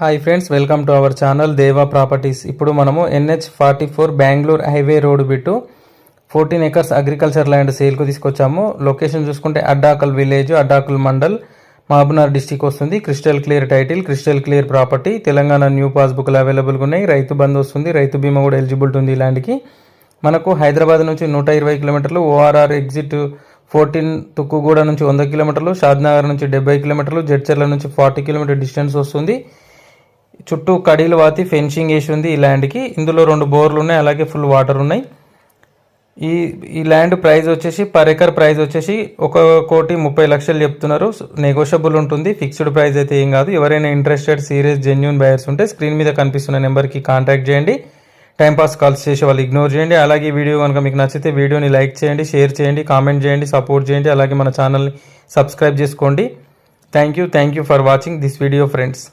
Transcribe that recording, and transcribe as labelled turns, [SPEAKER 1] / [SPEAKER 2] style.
[SPEAKER 1] Hi friends welcome to our channel Deva Properties ఇప్పుడు మనము NH forty four Bengaluru highway road bit fourteen acres agriculture land సేల్కు తీసుకొచ్చాము. Location చూసుకుంటే Addakal village Addakal mandal Mahabubnagar district వస్తుంది. Crystal clear title crystal clear property Telangana new పాస్బుక్లు అవైలబుల్గా ఉన్నాయి. రైతు బంద్ వస్తుంది. రైతు బీమా కూడా ఎలిజిబిలిటీ ఉంది ఈ ల్యాండ్కి మనకు హైదరాబాద్ నుంచి నూట ఇరవై కిలోమీటర్లు ఓఆర్ఆర్ ఎగ్జిట్ ఫోర్టీన్ తుక్కుగూడ నుంచి వంద కిలోమీటర్లు షాద్నగర్ నుంచి డెబ్బై కిలోమీటర్లు జడ్చర్ల నుంచి ఫార్టీ కిలోమీటర్ డిస్టెన్స్ వస్తుంది. చుట్టూ కడీలు వాతి ఫెన్సింగ్ వేసి ఉంది ఈ ల్యాండ్కి. ఇందులో రెండు బోర్లు ఉన్నాయి అలాగే ఫుల్ వాటర్ ఉన్నాయి. ఈ ఈ ల్యాండ్ ప్రైస్ వచ్చేసి పర్ ఎకర్ ప్రైస్ వచ్చేసి ఒక కోటి ముప్పై లక్షలు చెప్తున్నారు. నెగోషియబుల్ ఉంటుంది ఫిక్స్డ్ ప్రైస్ అయితే ఏం కాదు. ఎవరైనా ఇంట్రెస్టెడ్ సీరియస్ జెన్యున్ బయర్స్ ఉంటే స్క్రీన్ మీద కనిపిస్తున్న నెంబర్కి కాంటాక్ట్ చేయండి. టైంపాస్ కాల్స్ చేసే వాళ్ళు ఇగ్నోర్ చేయండి. అలాగే వీడియో కనుక మీకు నచ్చితే వీడియోని లైక్ చేయండి షేర్ చేయండి కామెంట్ చేయండి సపోర్ట్ చేయండి. అలాగే మన ఛానల్ని సబ్స్క్రైబ్ చేసుకోండి. Thank you thank you for watching this video friends